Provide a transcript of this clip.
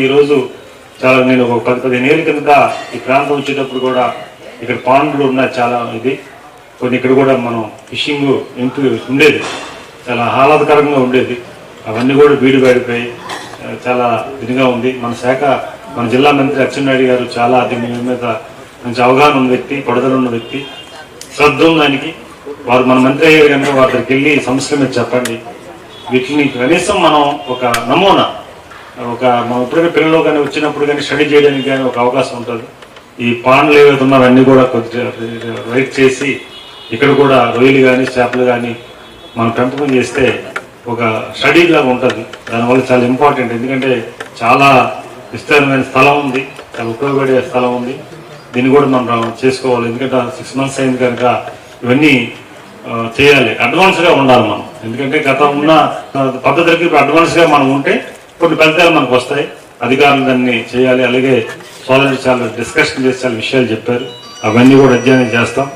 ఈరోజు చాలా నేను ఒక పది పదిహేను ఏళ్ళ కిందట ఈ ప్రాంతం వచ్చేటప్పుడు కూడా ఇక్కడ పాండ్లు ఉన్నాయి చాలా ఇది. కొన్ని ఇక్కడ కూడా మనం ఫిషింగ్ ఇంటూ ఉండేది. చాలా ఆహ్లాదకరంగా ఉండేది. అవన్నీ కూడా బీడు పడిపోయి చాలా ఇదిగా ఉంది. మన శాఖ మన జిల్లా మంత్రి అచ్చెన్నాయుడు గారు చాలా దీని మీద మంచి అవగాహన ఉన్న వ్యక్తి పొడదలు ఉన్న వ్యక్తి. శ్రద్ధ దానికి వారు మన మంత్రి అయ్యారు కనుక వారి దగ్గరికి వెళ్ళి ఈ సమస్యల మీద చెప్పండి. వీటిని కనీసం మనం ఒక నమూనా ఒక మనం ఎప్పుడైనా పిల్లలు కానీ వచ్చినప్పుడు కానీ స్టడీ చేయడానికి కానీ ఒక అవకాశం ఉంటుంది. ఈ పాండ్లు ఏవైతే ఉన్నారో అన్నీ కూడా కొద్దిగా రైట్ చేసి ఇక్కడ కూడా రొయ్యలు కానీ చేపలు కానీ మనం పెంపకం చేస్తే ఒక స్టడీ లాగా ఉంటుంది. దానివల్ల చాలా ఇంపార్టెంట్. ఎందుకంటే చాలా విస్తారమైన స్థలం ఉంది చాలా ఉపయోగపడే స్థలం ఉంది. దీన్ని కూడా మనం చేసుకోవాలి. ఎందుకంటే సిక్స్ మంత్స్ అయింది కనుక ఇవన్నీ చేయాలి. అడ్వాన్స్గా ఉండాలి మనం. ఎందుకంటే గత ఉన్న పద్ధతులకి ఇప్పుడు అడ్వాన్స్గా మనం ఉంటే కొన్ని ఫలితాలు మనకు వస్తాయి. అధికారులు దాన్ని చేయాలి. అలాగే సోదరులు చాలా డిస్కషన్ చేసి చాలా విషయాలు చెప్పారు. అవన్నీ కూడా అధ్యయనం చేస్తాం.